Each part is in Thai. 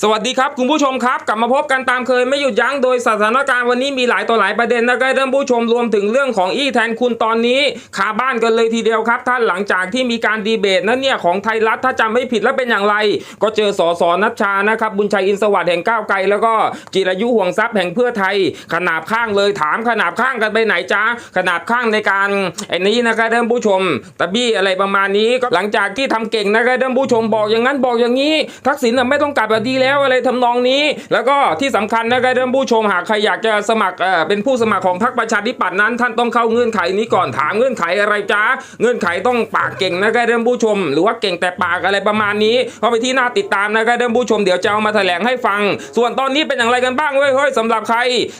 สวัสดีครับคุณผู้ชมครับ กลับมาพบกันตามเคยไม่หยุดยั้งโดยสถานการณ์วันนี้มีหลายต่อหลายประเด็นนะครับท่านผู้ชมรวมถึงเรื่องของอี้แทนคุณตอนนี้คาบ้านกันเลยทีเดียวครับ ท่านหลังจากที่มีการดีเบตนั้นเนี่ยของไทยรัฐถ้าจำไม่ผิดแล้วเป็นอย่างไร ก็เจอสอสอนัชชานะครับบุญชัยอินสวัสดิ์แห่งก้าวไกล แล้วก็จิรายุห่วงทรัพย์แห่งเพื่อไทย ขนาบข้างเลยถามขนาบข้างกันไปไหนจ้าขนาบข้างในการไอ้นี้นะครับท่านผู้ชมตะบี้อะไรประมาณนี้ก็หลังจากที่ทำเก่งนะครับท่านผู้ชมบอกอย่างนั้นบอกอย่างนี้ ทักษิณน่ะไม่ต้องกลับแบบดีแล้วอะไรทำนองนี้ แล้วก็ที่สำคัญนะครับท่านผู้ชมหากใครอยากจะสมัครเอ่อเป็นผู้สมัครของพรรคประชาธิปัตย์นั้น ท่านต้องเข้าเงื่อนไขนี้ก่อนถามเงื่อนไขอะไรจ้าเงื่อนไขต้องปากเก่งนะครับท่านผู้ชม หรือว่าเก่งแต่ปากอะไรประมาณนี้ก็ไปที่หน้าติดตามนะครับท่านผู้ชมเดี๋ยวจะเอามาแถลงให้ฟัง ส่วนตอนนี้เป็นอย่างไรกันบ้างเว้ยเฮ้ยสำหรับใคร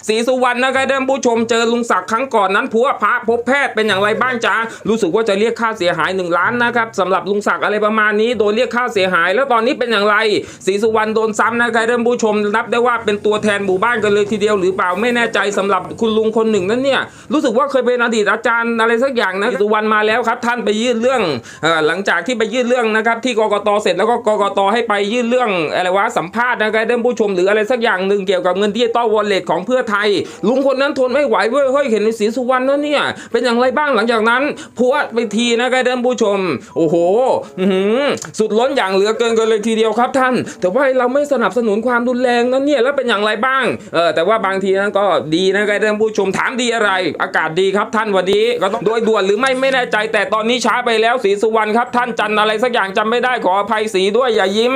ศรีสุวรรณนะครับท่านผู้ชมเจอลุงศักดิ์ครั้งก่อนนั้นผัวพระพบแพทย์เป็นอย่างไรบ้างจ้ารู้สึกว่าจะเรียกค่าเสียหาย 1 ล้านนะครับสำหรับลุงศักดิ์อะไรประมาณนี้โดนเรียกค่าเสียหาย แล้วตอนนี้เป็นอย่างไรศรีสุวรรณโดนซ้ำนะครับท่านผู้ชมนับได้ว่าเป็นตัวแทนหมู่บ้านกันเลยทีเดียวหรือเปล่าไม่แน่ใจสำหรับคุณลุงคนหนึ่งนั้นเนี่ยรู้สึกว่าเคยเป็นอดีตอาจารย์อะไรสักอย่างนะสุวรรณมาแล้วครับ ท่านไปยื่นเรื่องอหลังจากที่ไปยื่นเรื่องนะครับที่กกตเสร็จแล้วก็กกตให้ไปยื่นเรื่องอะไรวะสัมภาษณ์นะครับท่านผู้ชมหรืออะไรสักอย่างหนึ่งเกี่ยวกับเงินดิจิตอลวอลเล็ตของเพื่อไทย ลุงคนนั้นทนไม่ไหวเว้ยเฮ้ยเห็นในสีสุวรรณแล้วเนี่ยเป็นอย่างไรบ้างหลังจากนั้นพัวไปทีนะครับท่านผู้ชม โอ้โหสุดล้นอย่างเหลือเกินกันเลยทีเดียวครับท่าน แต่ว่าเราไม่สนับสนุนความรุนแรงนั้นเนี่ยแล้วเป็นอย่างไรบ้างเออแต่ว่าบางทีนั้นก็ดีนะครับท่านผู้ชมถามดีอะไร อากาศดีครับท่านวันนี้ก็ต้องโดยด่วนหรือไม่ไม่แน่ใจ แต่ตอนนี้ช้าไปแล้วศรีสุวรรณครับ ท่านจันอะไรสักอย่างจำไม่ได้ขออภัยศรีด้วยอย่ายิ้ม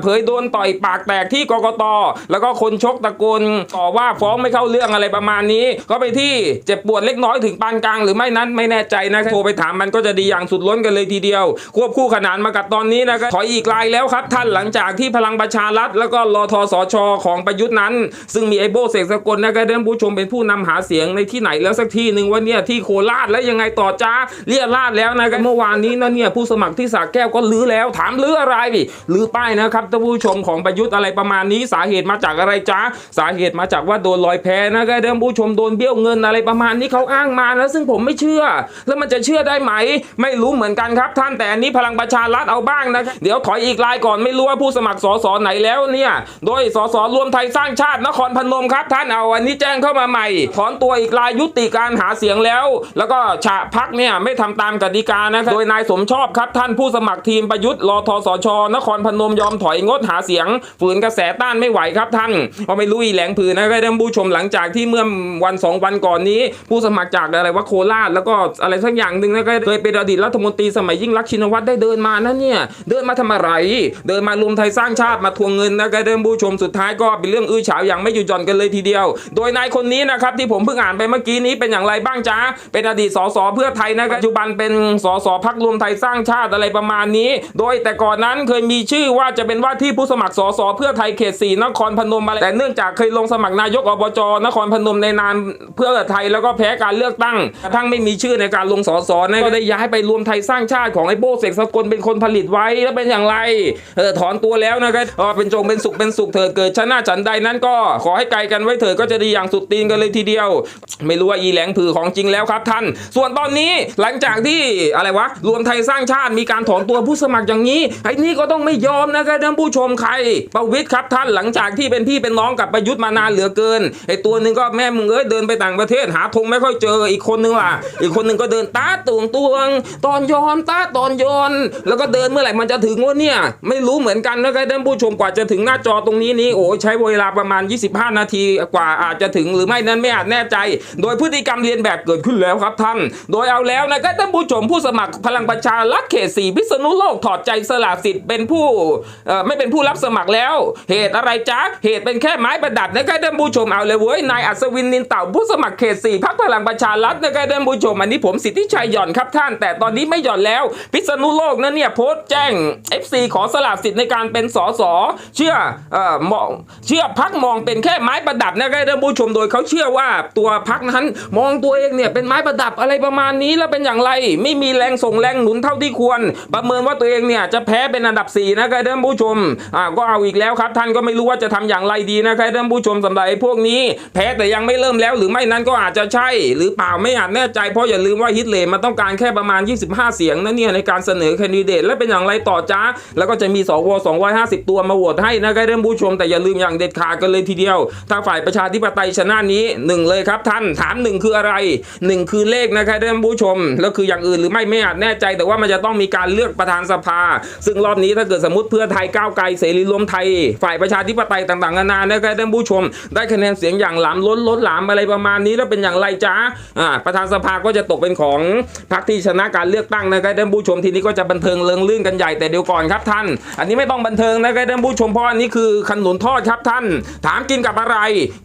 เผยโดนต่อยปากแตกที่กกตแล้วก็คนชกตะโกนต่อว่าฟ้องไม่เข้าเรื่องอะไรประมาณนี้ ก็ไปที่เจ็บปวดเล็กน้อยถึงปานกลางหรือไม่นั้นไม่แน่ใจนะโทรไปถามมันก็จะดีอย่างสุดล้นกันเลยทีเดียว ควบคู่ขนานมากับตอนนี้นะครับถอยอีกลายแล้วครับ ท่านหลังจากที่พลังประชารัฐแล้วก็รอทสชของประยุทธ์นั้น ซึ่งมีไอโบเสกสกลนะครับท่านผู้ชมเป็นผู้นำหาเสียงในที่ไหนแล้วสักที่หนึ่งว่าเนี่ยที่โคราชแล้วยังไงต่อจ้าเรียราดแล้วนะครับเมื่อวานนี้นะเนี่ยผู้สมัครที่สระแก้วก็ลื้อแล้วถามลื้ออะไรลื้อป้ายนะครับท่านผู้ชมของประยุทธ์อะไรประมาณนี้สาเหตุมาจากอะไรจ้าสาเหตุมาจากว่าโดนลอยแพนะครับท่านผู้ชมโดนเบี้ยวเงินอะไรประมาณนี้เขาอ้างมานะซึ่งผมไม่เชื่อ แล้วมันจะเชื่อได้ไหม ไม่รู้เหมือนกันครับท่านแต่อันนี้พลังประชารัฐเอาบ้างนะเดี๋ยวถอยอีกลายก่อนไม่รู้ว่าผู้สมัครสสไหนแล้วเนี่ย โดยสสรวมไทยสร้างชาตินครพนมครับ ท่านเอาอันนี้แจ้งเข้ามาใหม่ ถอนตัวอีกลายยุติการหาเสียงแล้ว แล้วก็ฉะพักเนี่ยไม่ทำตามกติกานะครับโดยนายสมชอบครับ ท่านผู้สมัครทีมประยุทธ์รอทสช นครพนมยอมถอยงดหาเสียง ฝืนกระแสต้านไม่ไหวครับท่านก็ไม่รู้อีแหลงผืนนะครับท่านผู้ชมหลังจากที่เมื่อวันสองวันก่อนนี้ ผู้สมัครจากอะไรว่าโคราชแล้วก็อะไรสักอย่างหนึ่งนะก็เคยเป็นอดีตรัฐมนตรีสมัยยิ่งรักชินวัตรได้เดินมานะเนี่ยเดินมาทำอะไรเดินมารวมไทยสร้างชาติมาทวงเงินนะครับท่านผู้ชมสุดท้ายก็เป็นเรื่องอื้อฉาวอย่างไม่หยุดหย่อนกันเลยทีเดียว โดยนายคนนี้นะครับที่ผมเพิ่งอ่านไปเมื่อกี้นี้เป็นอย่างไรบ้างจ้าเป็นอดีตสสเพื่อไทยนะครับปัจจุบันเป็นสสพักรวมไทยสร้างชาติอะไรประมาณนี้ โดยแต่ก่อนนั้นเคยมีชื่อว่าจะเป็นว่าที่ผู้สมัครสสเพื่อไทยเขตสี่นครพนมอะไรแต่เนื่องจากเคยลงสมัครนายกอบจนครพนมในนามเพื่อไทยแล้วก็แพ้การเลือกตั้งกระทั่งไม่มีชื่อในการลงสสนะก็ได้ย้ายไปรวมไทยสร้างชาติของไอ้โบเสกสกลเป็นคนผลิตไว้แล้วเป็นอย่างไรเออถอนตัวแล้วนะครับเป็นจงเป็นสุขเป็นสุขเถิดเกิดชนะฉันใดนั้นก็ขอให้ไกลกันไว้เถิดก็จะดีอย่างสุดตีนกันเลยทีเดียว ไม่รู้ว่าอีแหลงผือของจริงแล้วครับท่าน ส่วนตอนนี้หลังจากที่อะไรวะรวมไทยสร้างชาติมีการถอนตัวผู้สมัครอย่างนี้ไอ้นี่ก็ต้องไม่ยอมนะครับท่านผู้ชมใคร ประวิทย์ครับท่านหลังจากที่เป็นพี่เป็นน้องกับประยุทธ์มานานเหลือเกินไอ้ตัวหนึ่งก็แม่มึงเอ้ยเดินไปต่างประเทศหาธงไม่ค่อยเจออีกคนนึงล่ะ อีกคนนึงก็เดินตาตวงตวง ตอนย้อนตาตอนย้อน แล้วก็เดินเมื่อไหร่มันจะถึงวะเนี่ย ไม่รู้เหมือนกันนะครับท่านผู้ชมกว่าจะถึงหน้าจอตรงนี้นี้โอ้ใช้เวลาประมาณ 25 นาทีกว่าอาจจะถึงหรือไม่นั้นไม่อาจแน่ใจ โดยพฤติกรรมเรียนแบบเกิดขึ้นแล้วครับท่าน โดยเอาแล้วนะครับท่านผู้ชมผู้สมัครพลังประชารัฐเขตสีพิษณุโลกถอดใจสละสิทธิ์เป็นผู้ไม่เป็นผู้รับสมัครแล้ว เหตุอะไรจ๊ะเหตุเป็นแค่ไม้ประดับนะครับท่านผู้ชมเอาเลยเว้ยนายอัศวินนินเต่าผู้สมัครเขตสี่พรรคพลังประชารัฐนะครับท่านผู้ชมอันนี้ผมสิทธิชัยหย่อนครับท่าน แต่ตอนนี้ไม่หย่อนแล้ว พิษณุโลกนั้นเนี่ยโพสต์แจ้ง FC ขอสละสิทธิ์ในการเป็นสสเชื่อเอ่อมองเชื่อพักมองเป็นแค่ไม้ประดับนะครับท่านผู้ชมโดยเขาเชื่อว่าตัวพักนั้นมองตัวเองเนี่ยเป็นไม้ประดับอะไรประมาณนี้แล้วเป็นอย่างไร ไม่มีแรงส่งแรงหนุนเท่าที่ควร ประเมินว่าตัวเองเนี่ยจะแพ้เป็นอันดับ4นะครับท่านผู้ชมอ่าก็เอาอีกแล้วครับ ท่านก็ไม่รู้ว่าจะทำอย่างไรดีนะครับท่านผู้ชมสำหรับไอ้พวกนี้ แพ้แต่ยังไม่เริ่มแล้ว หรือไม่นั้นก็อาจจะใช่ หรือเปล่าไม่อาจแน่ใจเพราะอย่าลืมว่าฮิตเลย์มันต้องการแค่ประมาณ 25 เสียงนะเนี่ยในการเสนอแคนดิเดตและเป็นอย่างไรต่อจ้าแล้วก็จะมีสว250 ตัวมาโหวตตให้นะครับท่านผู้ชมแต่อย่าลืมอย่างเด็ดขาดกันเลยทีเดียว ถ้าฝ่ายประชาธิปไตยชนะนี้หนึ่งเลยครับท่านถามหนึ่งคืออะไรหนึ่งคือเลขนะครับท่านผู้ชมแล้วคืออย่างอื่นหรือไม่ไม่อาจแน่ใจ แต่ว่ามันจะต้องมีการเลือกประธานสภา ซึ่งรอบนี้ถ้าเกิดสมมติเพื่อไทยก้าวไกลเสรีรวมไทย ฝ่ายประชาธิปไตยต่างๆนานานะครับท่านผู้ชม ได้คะแนนเสียงอย่างหลามล้นล้นหลามอะไรประมาณนี้แล้วเป็นอย่างไรจ้าอ่าประธานสภาก็จะตกเป็นของพรรคที่ชนะการเลือกตั้งนะครับท่านผู้ชมทีนี้ก็จะบันเทิงเริงลื่นกันใหญ่แต่เดี๋ยวก่อนครับท่าน อันนี้ไม่ต้องบันเทิงนะครับท่านผู้ชมเพราะอันนี้คือขนุนทอดครับท่าน ถามกินกับอะไร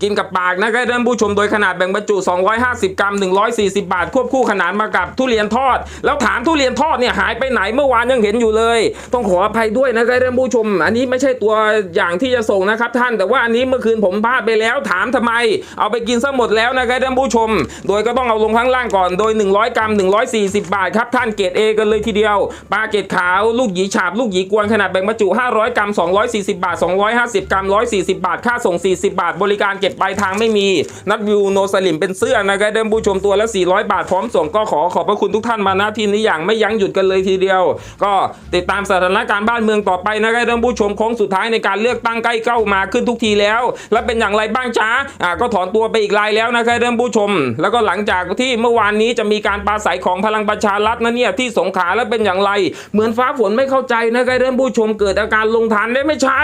กินกับปากนะครับท่านผู้ชมโดยขนาดแบ่งบรรจุ 250 กรัม 140 บาท ควบคู่ขนานมากับทุเรียนทอด แล้วถามทุเรียนทอดเนี่ยหายไปไหนเมื่อวานยังเห็นอยู่เลย ต้องขออภัยด้วยนะครับท่านผู้ชม อันนี้ไม่ใช่ตัวอย่างที่จะส่งนะครับท่าน แต่ว่าอันนี้เมื่อคืนผมพลาดไปแล้ว ถามทำไม เอาไปกินซะหมดแล้วนะครับท่านผู้ชม โดยก็ต้องเอาลงข้างล่างก่อน โดย 100 กรัม 140 บาทครับท่านเกรด A กันเลยทีเดียว ปลาเกรดขาว ลูกหยีฉาบ ลูกหยีกวนขนาดแบ่งบรรจุ 500 กรัม 240บาท 250 กรัม 140 บาท ค่าส่ง 40 บาท บริการเก็บปลายทางไม่มี นัดวิวโนสลิมเป็นเสื้อนะครับท่านผู้ชมตัวละ 400 บาท พร้อมส่งก็ขอขอบพระคุณทุกท่านมาณที่นี้อย่างไม่ยั้งหยุดกันเลยทีเดียว ก็ติดตามสถานการณ์บ้านเมืองต่อไปนะครับท่านผู้ชมโค้งสุดท้ายในการเลือกตั้งใกล้เข้ามาขึ้นทุกทีแล้ว และเป็นอย่างไรบ้างจ้าอ่าก็ถอนตัวไปอีกรายแล้วนะครับท่านผู้ชม แล้วก็หลังจากที่เมื่อวานนี้จะมีการปราศัยของพลังประชารัฐนะเนี่ยที่สงขลาแล้วเป็นอย่างไร เหมือนฟ้าฝนไม่เข้าใจนะครับท่านผู้ชมเกิดอาการลงทันได้ไม่ใช่ช่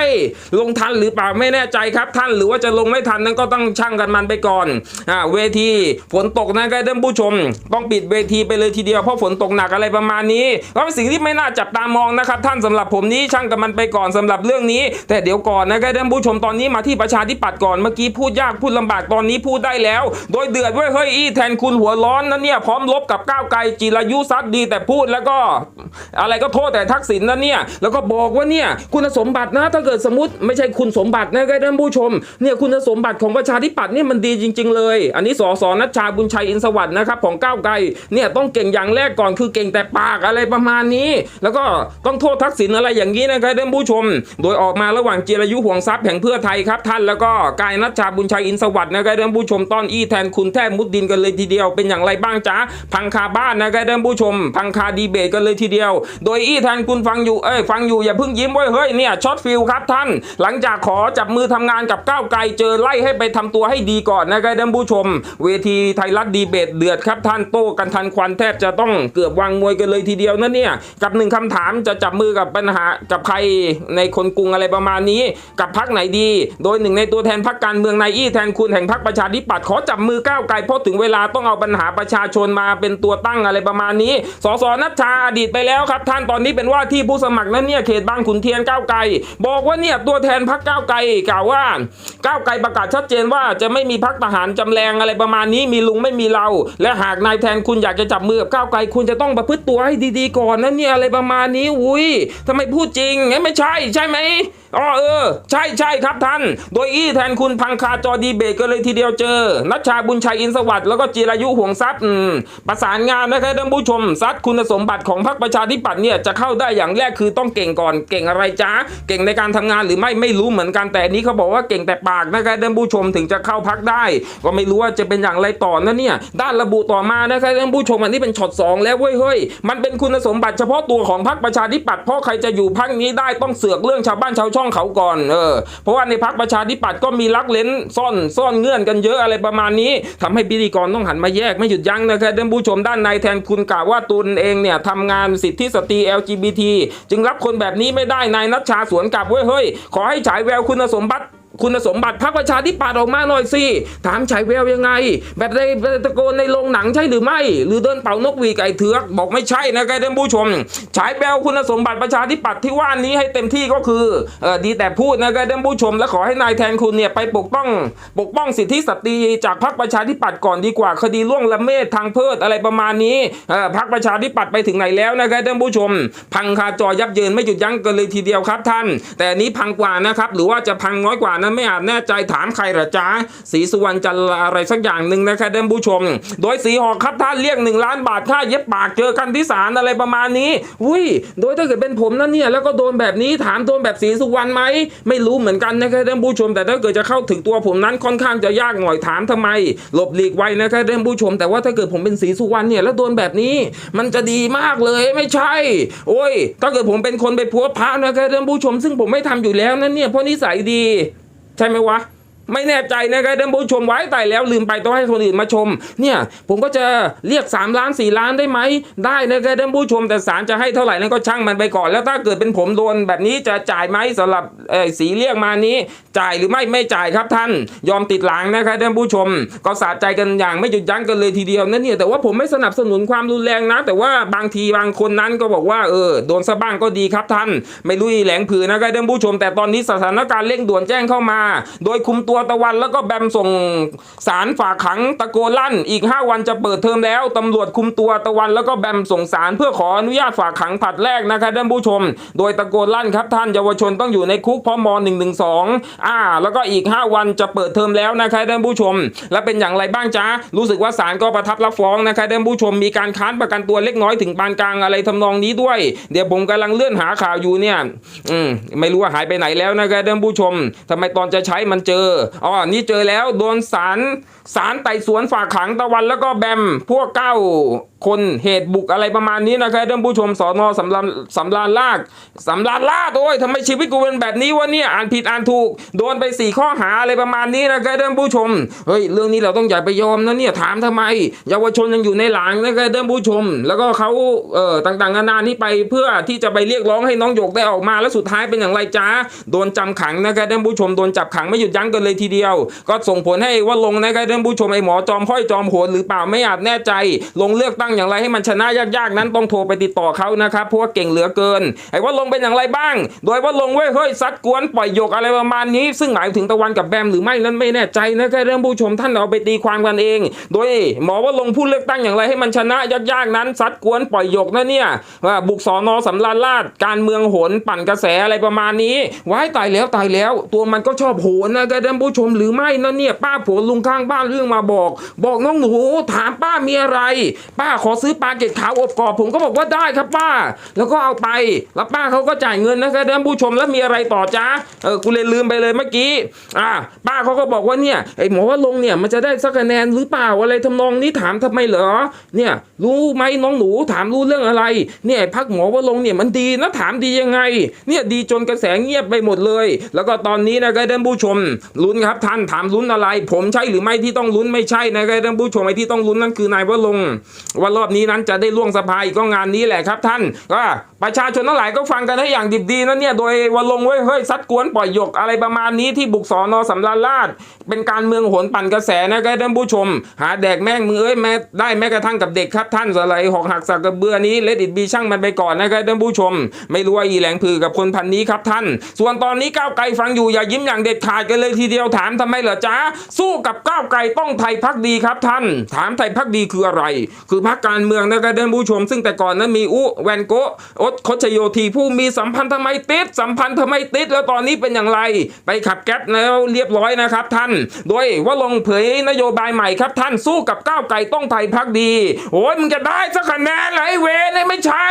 ลงทันหรือเปล่าไม่แน่ใจครับท่านหรือว่าจะลงไม่ทันนั้นก็ต้องช่างกันมันไปก่อนอ่าเวทีฝนตกนะครับท่านผู้ชม ต้องปิดเวทีไปเลยทีเดียวเพราะฝนตกหนักอะไรประมาณนี้ก็เป็นสิ่งที่ไม่น่าจับตามองนะครับ ท่านสำหรับผมนี้ช่างกันมันไปก่อนสำหรับเรื่องนี้ แต่เดี๋ยวก่อนนะครับท่านผู้ชมตอนนี้มาที่ประชาธิปัตย์ก่อนเมื่อกี้พูดยากพูดลำบากตอนนี้พูดได้แล้ว โดยเดือดเว้ยเฮ้ยอี้แทนคุณหัวร้อนนะเนี่ยพร้อมลบกับก้าวไกลจิรายุซัดดีแต่พูดแล้วก็ อะไรก็โทษแต่ทักษิณนะเนี่ยแล้วก็บอกว่าเนี่ยคุณสมบัตินะถ้าเกิดสมมติไม่ใช่คุณสมบัตินะครับท่านผู้ชมเนี่ยคุณสมบัติของประชาธิปัตย์เนี่ยมันดีจริง ๆ เลย อันนี้สสนัชชาบุญชัยอินสวัสด์นะครับของก้าวไกลเนี่ยต้องเก่งอย่างแรกก่อนคือเก่งแต่ปากอะไรประมาณนี้ แล้วก็ต้องโทษทักษิณอะไรอย่างนี้นะครับท่านผู้ชม โดยออกมาระหว่างจิรายุห่วงทรัพย์แห่งเพื่อไทยครับท่านแล้วก็กายนัชชาบุญชัยอินสวัสด์นะครับท่านผู้ชมต้อนอี้แทนคุณแทบมุดดินกันเลยทีเดียวเป็นอย่างไรบ้างจ๊ะพังคาบ้านนะครับท่านผู้ชม พังคาดีเบตกันเลยทีเดียว โดยอี้แทนคุณฟังอยู่เอ้ยฟังอยู่อย่าเพิ่งยิ้มไว้ยเฮ้ยเนี่ยช็อตฟิลครับท่าน หลังจากขอจับมือทำงานกับก้าวไกลเจอไล่ให้ไปทำตัวให้ดีก่อนนะครับท่านผู้ชม เวทีไทยรัฐดีเบตเดือดครับท่านโต้กันทันควันแทบจะต้องเกือบวางมวยกันเลยทีเดียวนะเนี่ยกับหนึ่งคำถามจะจับมือกับปัญหากับใครในคนกรุงอะไรประมาณนี้ กับพักไหนดี โดยหนึ่งในตัวแทนพักการเมืองนายอี้แทนคุณแห่งพักประชาธิปัตย์ขอจับมือก้าวไกลเพราะถึงเวลาต้องเอาปัญหาประชาชนมาเป็นตัวตั้งอะไรประมาณนี้สสนัชชาอดีตไปแล้วครับ ท่านตอนนี้เป็นว่าที่ผู้สมัครนั้นเนี่ยเขตบางขุนเทียนก้าวไกลบอกว่าเนี่ยตัวแทนพักก้าวไกลกล่าวว่าก้าวไกลประกาศชัดเจนว่าจะไม่มีพักทหารจำแรงอะไรประมาณนี้มีลุงไม่มีเรา และหากนายแทนคุณอยากจะจับมือกับก้าวไกลคุณจะต้องประพฤติตัวให้ดีๆก่อนนะเนี่ยอะไรประมาณนี้อุ้ยทำไมพูดจริงไม่ใช่ใช่ไหมอ๋อเออ ใช่ใช่ครับท่าน โดยอี้แทนคุณพังคาจอดีเบตก็เลยทีเดียวเจอ นัชชาบุญชัยอินสวัสดิ์แล้วก็จิรายุห่วงทรัพย์ประสานงานนะครับท่านผู้ชมซัดคุณสมบัติของพรรคประชาธิปัตย์เนี่ยจะเข้าได้อย่างแรกคือต้องเก่งก่อนเก่งอะไรจ้าเก่งในการการทำงานหรือไม่ไม่รู้เหมือนกันแต่นี้เขาบอกว่าเก่งแต่ปากนะครับท่านผู้ชมถึงจะเข้าพักได้ ก็ไม่รู้ว่าจะเป็นอย่างไรต่อนะเนี่ยด้านระบุต่อมานะครับท่านผู้ชมอันนี้เป็นช็อตสองแล้วเว้ยเฮ้ยมันเป็นคุณสมบัติเฉพาะตัวของพรรคประชาธิปัตย์เพราะใครจะอยู่พักนี้ได้ต้องเสือกเรื่องชาวบ้านชาวช่องเขาก่อนเออเพราะว่าในพรรคประชาธิปัตย์ก็มีลักเล้นซ่อนซ่อนเงื่อนกันเยอะอะไรประมาณนี้ทำให้พิธีกรต้องหันมาแยกไม่หยุดยั้งนะครับท่านผู้ชมด้านในแทนคุณกล่าวว่าตนเองเนี่ยทำงานสิทธิสตรี LGBT จึงรับคนแบบนี้ไม่ได้นายนัชชาสวนกลับเว้ยเฮ้ยขอให้ฉายแววคุณสมบัติ คุณสมบัติพรรคประชาธิปัตย์ออกมาหน่อยสิถามฉายแววยังไง แบบในตะโกนในโรงหนังใช่หรือไม่ หรือเดินเป่านกหวีไก่เถือกบอกไม่ใช่นะครับท่านผู้ชมฉายแววคุณสมบัติประชาธิปัตย์ที่ว่านี้ให้เต็มที่ก็คือออดีแต่พูดนะครับท่านผู้ชม และขอให้นายแทนคุณเนี่ยไปปกป้อง ปกป้องสิทธิสตรีจากพรรคประชาธิปัตย์ก่อนดีกว่าคดีล่วงละเมิดทางเพศอะไรประมาณนี้พรรคประชาธิปัตย์ไปถึงไหนแล้วนะครับท่านผู้ชม พังคาจอยับเยินไม่หยุดยั้งกันเลยทีเดียวครับท่าน แต่นี้พังกว่านะครับหรือว่าจะพังน้อยกว่านั้นไม่อาจแน่ใจถามใครหรอจ๊ะศรีสุวรรณจันอะไรสักอย่างหนึ่งนะครับท่านผู้ชม โดยสีหอกครับท่านเรียกหนึ่งล้านบาทค่าเย็บปากเจอกันที่ศาลอะไรประมาณนี้อุ้ยโดยถ้าเกิดเป็นผมนั่นเนี่ยแล้วก็โดนแบบนี้ถามโดนแบบสีสุวรรณไหมไม่รู้เหมือนกันนะครับท่านผู้ชม แต่ถ้าเกิดจะเข้าถึงตัวผมนั้นค่อนข้างจะยากหน่อยถามทำไม หลบหลีกไว้นะครับท่านผู้ชม แต่ว่าถ้าเกิดผมเป็นสีสุวรรณเนี่ยแล้วโดนแบบนี้ มันจะดีมากเลยไม่ใช่ โอ้ย ถ้าเกิดผมเป็นคนไปพัวพระนะครับท่านผู้ชม ซึ่งผมไม่ทำอยู่แล้วนั่นเนี่ยเพราะนิสัยดี ใช่ ไม่แน่ใจนะครับท่านผู้ชมไว้แต่แล้วลืมไปต้องให้คนอื่นมาชม เนี่ยผมก็จะเรียก 3 ล้าน 4 ล้านได้ไหมได้นะครับท่านผู้ชมแต่ศาลจะให้เท่าไหร่นั้นก็ช่างมันไปก่อน แล้วถ้าเกิดเป็นผมโดนแบบนี้จะจ่ายไหมสำหรับเออสีเรียกมานี้ จ่ายหรือไม่ไม่จ่ายครับท่าน ยอมติดหลังนะครับท่านผู้ชม ก็สะใจกันอย่างไม่หยุดยั้งกันเลยทีเดียวนั่นเนี่ยแต่ว่าผมไม่สนับสนุนความรุนแรงนะ แต่ว่าบางทีบางคนนั้นก็บอกว่าเออโดนซะบ้างก็ดีครับท่าน ไม่รู้อีแหลงผือนะครับท่านผู้ชม แต่ตอนนี้สถานการณ์เร่งด่วนแจ้งเข้ามา โดยคุมตัวตะวันแล้วก็แบมส่งสารฝากขังตะโกลั่นอีก 5 วันจะเปิดเทอมแล้วตำรวจคุมตัวตะวันแล้วก็แบมส่งสารเพื่อขออนุญาตฝากขังผัดแรกนะครับท่านผู้ชม โดยตะโกนลั่นครับท่านเยาวชนต้องอยู่ในคุกพราะม .112 อ่า แล้วก็อีก 5 วันจะเปิดเทอมแล้วนะครับท่านผู้ชม และเป็นอย่างไรบ้างจ๊ะรู้สึกว่าศาลก็ประทับรับฟ้องนะครับท่านผู้ชมมีการค้านประกันตัวเล็กน้อยถึงปานกลางอะไรทำนองนี้ด้วย เดี๋ยวผมกำลังเลื่อนหาข่าวอยู่เนี่ย อืมไม่รู้ว่าหายไปไหนแล้วนะครับท่านผู้ชมทำไมตอนจะใช้มันเจออ๋อนี่เจอแล้วโดนศาลศาลไต่สวนฝากขังตะวันแล้วก็แบม พวกเก้าคนเหตุบุกอะไรประมาณนี้นะครับท่านผู้ชมสอนอสำรานสำรานลากสำรานลาดโอ้ยทำไมชีวิตกูเป็นแบบนี้วะเนี่ยอ่านผิดอ่านถูก โดนไปสี่ข้อหาอะไรประมาณนี้นะครับท่านผู้ชมเฮ้ยเรื่องนี้เราต้องอย่าไปยอมนะเนี่ยถามทำไม เยาวชนยังอยู่ในหลังนะครับท่านผู้ชม แล้วก็เขาเอ่อต่างๆนานานี่ไปเพื่อที่จะไปเรียกร้องให้น้องหยกได้ออกมา แล้วสุดท้ายเป็นอย่างไรจ้าโดนจำขังนะครับท่านผู้ชมโดนจับขังไม่หยุดยั้งกันเลยทีเดียว ก็ส่งผลให้ว่าลงนะครับท่านผู้ชมไอ้หมอจอมห้อยจอมโหนหรือเปล่าไม่อาจแน่ใจ ลงเลือกตั้งอย่างไรให้มันชนะยากๆนั้นต้องโทรไปติดต่อเขานะครับเพราะว่าเก่งเหลือเกิน ไอ้ว่าลงเป็นอย่างไรบ้าง โดยว่าลงเว้ยเฮ้ยซัดกวนปล่อยหยกอะไรประมาณนี้ ซึ่งหมายถึงตะวันกับแบมหรือไม่นั้นไม่แน่ใจนะครับท่านผู้ชมท่านเอาไปตีความกันเอง โดยหมอว่าลงผู้เลือกตั้งอย่างไรให้มันชนะยากๆนั้นซัดกวนปล่อยหยกนะเนี่ยว่าบุกสอนอสำราญราชการเมืองโหนปั่นกระแสอะไรประมาณนี้ว้ายตายแล้วตายแล้ว ตัวมันก็ชอบโหนนะครับท่านผู้ชมหรือไม่นะเนี่ยป้าผัวลุงข้างบ้านเรื่องมาบอก บอกน้องหนูถามป้ามีอะไร ป้าขอซื้อปลาเกล็ดขาวอบกรอบผมก็บอกว่าได้ครับป้า แล้วก็เอาไป แล้วป้าเขาก็จ่ายเงินนะครับท่านผู้ชมแล้วมีอะไรต่อจ้าเออกูเลยลืมไปเลยเมื่อกี้อ่าป้าเขาก็บอกว่าเนี่ยไอหมอว่าลงเนี่ยมันจะได้สักคะแนนหรือเปล่าอะไรทำนองนี้ถามทำไมเหรอเนี่ยรู้ไหมน้องหนูถามรู้เรื่องอะไรเนี่ยพักหมอว่าลงเนี่ยมันดีนะถามดียังไง เนี่ยดีจนกระแสเงียบไปหมดเลย แล้วก็ตอนนี้นะครับท่านผู้ชมลุ้นครับท่านถามลุ้นอะไร ผมใช่หรือไม่ที่ต้องลุ้นไม่ใช่นะครับท่านผู้ชมไอ้ที่ต้องลุ้นนั่นคือนายว่าลงว่ารอบนี้นั้นจะได้ล่วงสภาอีกก็งานนี้แหละครับท่านก็ ประชาชนทั้งหลายก็ฟังกันให้อย่างดิบดีนะเนี่ย โดยวันลงเว้ยเฮ้ยซัดกวนปล่อยหยกอะไรประมาณนี้ที่บุกสอนอสำราญราชเป็นการเมืองโหนปั่นกระแสนะครับท่านผู้ชม หาแดกแม่งมือเอ้ยแม้ได้แม้กระทั่งกับเด็กครับท่านสไลหอกหักสักกระเบือนี้เลดิตบีช่างมันไปก่อนนะครับท่านผู้ชม ไม่รู้ว่าอีแหลงผือกับคนพันนี้ครับท่าน ส่วนตอนนี้ก้าวไกลฟังอยู่อย่ายิ้มอย่างเด็ดขาดกันเลยทีเดียวถามทำไมเหรอจ๊ะสู้กับก้าวไกลต้องไทยพักดีครับท่าน ถามไทยพักดีคืออะไร คือพักการเมืองนะครับท่านผู้ชม ซึ่งแต่ก่อนนั้นมีอุแวนโกะอดคชโยธีผู้มีสัมพันธ์ทำไมติดสัมพันธ์ทำไมติดแล้วตอนนี้เป็นอย่างไร ไปขับแก๊ปแล้วเรียบร้อยนะครับท่าน โดยว่าลงเผยนโยบายใหม่ครับท่านสู้กับก้าวไกลต้องไทยพักดี โอ้ยมึงจะได้สักคะแนนเหรเวรเลยไม่ใช่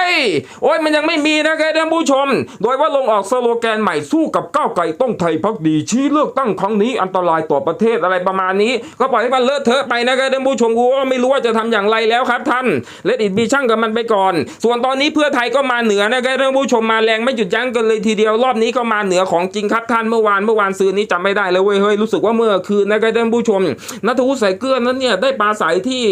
โอ้ยมันยังไม่มีนะครับท่านผู้ชม โดยว่าลงออกสโลแกนใหม่สู้กับก้าวไกลต้องไทยพักดี ชี้เลือกตั้งครั้งนี้อันตรายต่อประเทศอะไรประมาณนี้ ก็ปล่อยให้มันเลอะเทอะไปนะครับท่านผู้ชมกูไม่รู้ว่าจะทำอย่างไรแล้วครับท่านเลดอิดบีช่างกับมันไปก่อน ส่วนตอนนี้เพื่อไทยก็มาเหนืือนะครับท่านผู้ชมมาแรงไม่หยุดยั้งกันเลยทีเดียวรอบนี้ก็มาเหนือของจริงครับท่านเมื่อวานเมื่อวานซืนนี้จำไม่ได้เลยเว้ยเฮ้ยรู้สึกว่าเมื่อคืนนะครับท่านผู้ชมนัทวุฒิใส่เกลือนั้นเนี่ยได้ปลาใสที่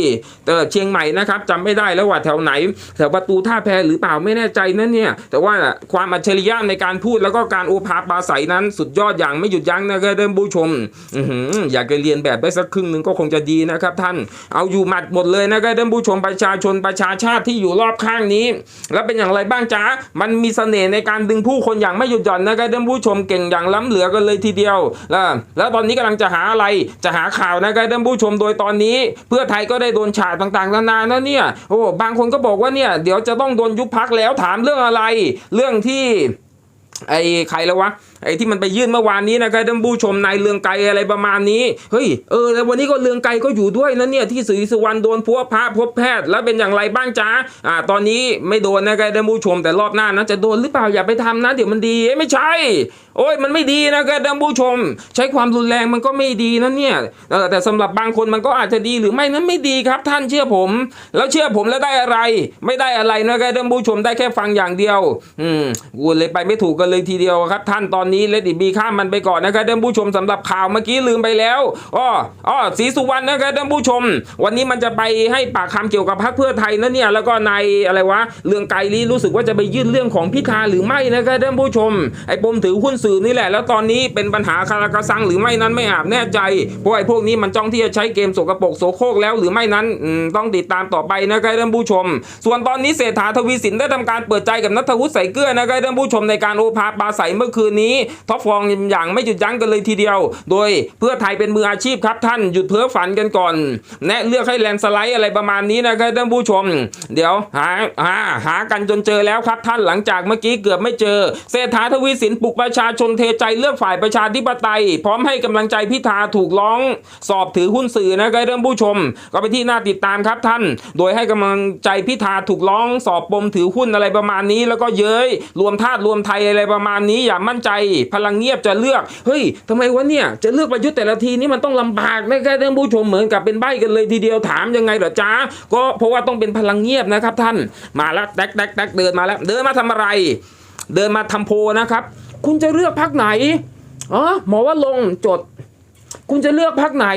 เอ่อเชียงใหม่นะครับจำไม่ได้แล้วว่าแถวไหนแถวประตูท่าแพหรือเปล่าไม่แน่ใจนั่นเนี่ยแต่ว่าความอัจฉริยะในการพูดแล้วก็การโอภาปลาใสนั้นสุดยอดอย่างไม่หยุดยั้งนะครับท่านผู้ชมอือออยากจะเรียนแบบได้สักครึ่งหนึ่งก็คงจะดีนะครับท่านเอาอยู่หมัดหมดเลยนะครับท่านผู้ชมประชาชนประชาชาติที่อยู่รอบข้างนี้ แล้วเป็นอย่างไรบ้างจ๊ะมันมีเสน่ห์ในการดึงผู้คนอย่างไม่หยุดหย่อนนะครับท่านผู้ชมเก่งอย่างล้ำเหลือกันเลยทีเดียวแล้วแล้วตอนนี้กำลังจะหาอะไรจะหาข่าวนะครับท่านผู้ชมโดยตอนนี้ เพื่อไทยก็ได้โดนฉาดต่างๆนานานะเนี่ยโอ้บางคนก็บอกว่าเนี่ยเดี๋ยวจะต้องโดนยุบพักแล้วถามเรื่องอะไร เรื่องที่ไอ้ใครแล้ววะ ไอ้ที่มันไปยื่นเมื่อวานนี้นะครับท่านผู้ชมนายเลืองไกอะไรประมาณนี้เฮ้ยเออแล้ววันนี้ก็เลืองไกก็อยู่ด้วยนะเนี่ยที่ศรีสุวรรณโดนพัวพระพบแพทย์แล้วเป็นอย่างไรบ้างจ๊ะอ่าตอนนี้ไม่โดนนะครับท่านผู้ชมแต่รอบหน้านะจะโดนหรือเปล่าอย่าไปทำนะ เดี๋ยวมันดีเอ้ไม่ใช่ โอ้ยมันไม่ดีนะครับท่านผู้ชม ใช้ความรุนแรงมันก็ไม่ดีนะเนี่ยแต่สำหรับบางคนมันก็อาจจะดีหรือไม่นั้นไม่ดีครับ ท่านเชื่อผม แล้วเชื่อผมแล้วได้อะไร ไม่ได้อะไรนะครับท่านผู้ชมได้แค่ฟังอย่างเดียว อืมกูเลยไปไม่ถูกกันเลยทีเดียวครับ ท่านตอนนี้เลดิบีข้ามมันไปก่อนนะครับท่านผู้ชมสำหรับข่าวเมื่อกี้ลืมไปแล้วอ้ออ้อศรีสุวรรณนะครับท่านผู้ชม วันนี้มันจะไปให้ปากคำเกี่ยวกับพรรคเพื่อไทยนะเนี่ยแล้วก็ในอะไรวะเรื่องไกลลีรู้สึกว่าจะไปยื่นเรื่องของพิธาหรือไม่นะครับท่านผู้ชมไอ้ปมถือหุ้นสื่อนี่แหละ แล้วตอนนี้เป็นปัญหาคาราคาซังหรือไม่นั้นไม่อาจแน่ใจเพราะไอ้พวกนี้มันจ้องที่จะใช้เกมสกปรกโสโครกแล้วหรือไม่นั้นต้องติดตามต่อไปนะครับท่านผู้ชม ส่วนตอนนี้เศรษฐาทวีสินได้ทำการเปิดใจกับนัทวุฒิใส่เกลือนะครับท่านผู้ชมในการโอภาปาศัยเมื่อคืนนี้ท็อปฟองอย่างไม่หยุดยั้งกันเลยทีเดียว โดยเพื่อไทยเป็นมืออาชีพครับท่านหยุดเพ้อฝันกันก่อน แนะเลือกให้แลนด์สไลด์อะไรประมาณนี้นะครับท่านผู้ชม เดี๋ยวหาหาหากันจนเจอแล้วครับท่านหลังจากเมื่อกี้เกือบไม่เจอ เศรษฐาทวีสินปลุกประชาชนเทใจเลือกฝ่ายประชาธิปไตย พร้อมให้กำลังใจพิธาถูกร้อง สอบถือหุ้นสื่อนะครับท่านผู้ชม ก็ไปที่หน่าติดตามครับท่าน โดยให้กำลังใจพิธาถูกร้อง สอบปมถือหุ้นอะไรประมาณนี้ แล้วก็เย้ยรวมธาตุรวมไทยอะไรประมาณนี้อย่ามั่นใจพลังเงียบจะเลือกเฮ้ยทำไมวะเนี่ยจะเลือกประยุทธ์แต่ละทีนี่มันต้องลำบากนะครับท่านผู้ชมเหมือนกับเป็นใบกันเลยทีเดียวถามยังไงเหรอจ้าก็เพราะว่าต้องเป็นพลังเงียบนะครับท่านมาแล้วแดกแดกแดกเดินมาแล้วเดินมาทำอะไร เดินมาทำโพนะครับ คุณจะเลือกพักไหนอ๋อหมอว่าลงจด คุณจะเลือกพักไหน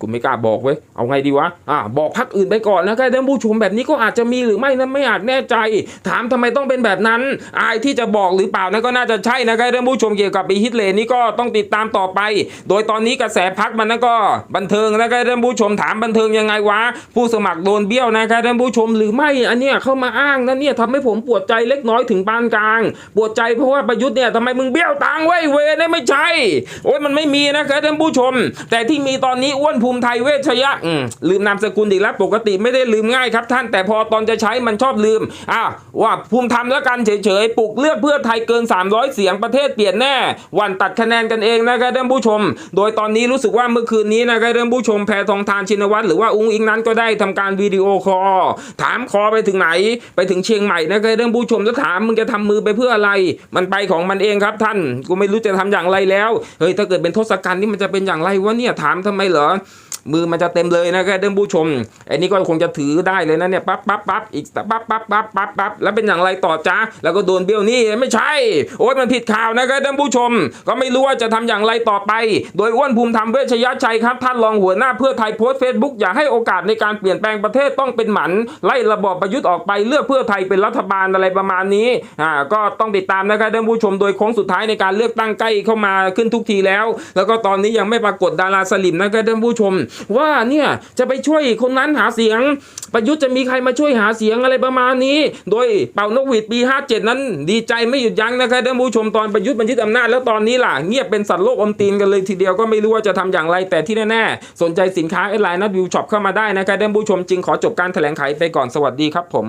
กูไม่กล้าบอกเว้ย เอาไงดีวะ อ่า บอกพักอื่นไปก่อนนะครับท่านผู้ชมแบบนี้ก็อาจจะมีหรือไม่นั้นไม่อาจแน่ใจ ถามทำไมต้องเป็นแบบนั้น อายที่จะบอกหรือเปล่านั่นก็น่าจะใช่นะครับท่านผู้ชมเกี่ยวกับปีฮิตเลนนี่ก็ต้องติดตามต่อไป โดยตอนนี้กระแสพักมันนั่นก็บันเทิงนะครับท่านผู้ชมถามบันเทิงยังไงวะ ผู้สมัครโดนเบี้ยวนะครับท่านผู้ชมหรือไม่ อันเนี้ยเข้ามาอ้างนะเนี่ยทำให้ผมปวดใจเล็กน้อยถึงปานกลาง ปวดใจเพราะว่าประยุทธ์เนี่ยทำไมมึงเบี้ยวตังไว้ยเวรเนี่ยไม่ใช่ โอ้ยมันไม่มีนะครับท่านผู้ชม แต่ที่มีตอนนี้อ้วนนภูมิไทยเวชยะลืมนามสกุลอีกแล้วปกติไม่ได้ลืมง่ายครับท่านแต่พอตอนจะใช้มันชอบลืมอะว่าภูมิธรรมแล้วกันเฉยๆปลุกเลือกเพื่อไทยเกิน 300 เสียงประเทศเปลี่ยนแน่ วันตัดคะแนนกันเองนะครับท่านผู้ชม โดยตอนนี้รู้สึกว่าเมื่อคืนนี้นะครับท่านผู้ชมแพทองทานชินวัตรหรือว่าอุ้งอิงนั้นก็ได้ทำการวิดีโอคอลถามคอไปถึงไหน ไปถึงเชียงใหม่นะครับท่านผู้ชมแล้วถามมึงจะทำมือไปเพื่ออะไร มันไปของมันเองครับท่านกูไม่รู้จะทำอย่างไรแล้วเฮ้ยถ้าเกิดเป็นทศกัณฐ์นี่มันจะเป็นอย่างไรวะเนี่ยถามทำไมเหรอ มือมันจะเต็มเลยนะครับท่านผู้ชมไอ้นี่ก็คงจะถือได้เลยนะเนี่ยปั๊บปั๊บปั๊บอีกปั๊บปั๊บปั๊บปั๊บปั๊บแล้วเป็นอย่างไรต่อจ้าแล้วก็โดนเบี้ยวนี่ไม่ใช่ โอ้ยมันผิดข่าวนะครับท่านผู้ชม ก็ไม่รู้ว่าจะทำอย่างไรต่อไป โดยอ้วนภูมิธรรมเวชยชัยครับท่านรองหัวหน้าเพื่อไทยโพสต์เฟซบุ๊กอยากให้โอกาสในการเปลี่ยนแปลงประเทศต้องเป็นหมันไล่ระบอบประยุทธ์ออกไปเลือกเพื่อไทยเป็นรัฐบาลอะไรประมาณนี้อ่าก็ต้องติดตามนะครับท่านผู้ชมโดยโค้งสุดท้ายในการเลือกตั้งใกล้เข้ามาขึ้นทุกทีแล้ว แล้วก็ตอนนี้ยังไม่ปรากฏดาราสลิมนะครับท่านผู้ชมว่าเนี่ยจะไปช่วยคนนั้นหาเสียง ประยุทธ์จะมีใครมาช่วยหาเสียงอะไรประมาณนี้ โดยเป่านกหวีดปี 57 นั้น ดีใจไม่หยุดยั้งนะครับท่านผู้ชมตอนประยุทธ์มันยึดอำนาจแล้วตอนนี้ล่ะเงียบเป็นสัตว์โลกอมตีนกันเลยทีเดียวก็ไม่รู้ว่าจะทำอย่างไรแต่ที่แน่ๆสนใจสินค้าไอไลน์นัดวิวช็อปเข้ามาได้นะครับท่านผู้ชมจึงขอจบการแถลงไขไปก่อนสวัสดีครับผม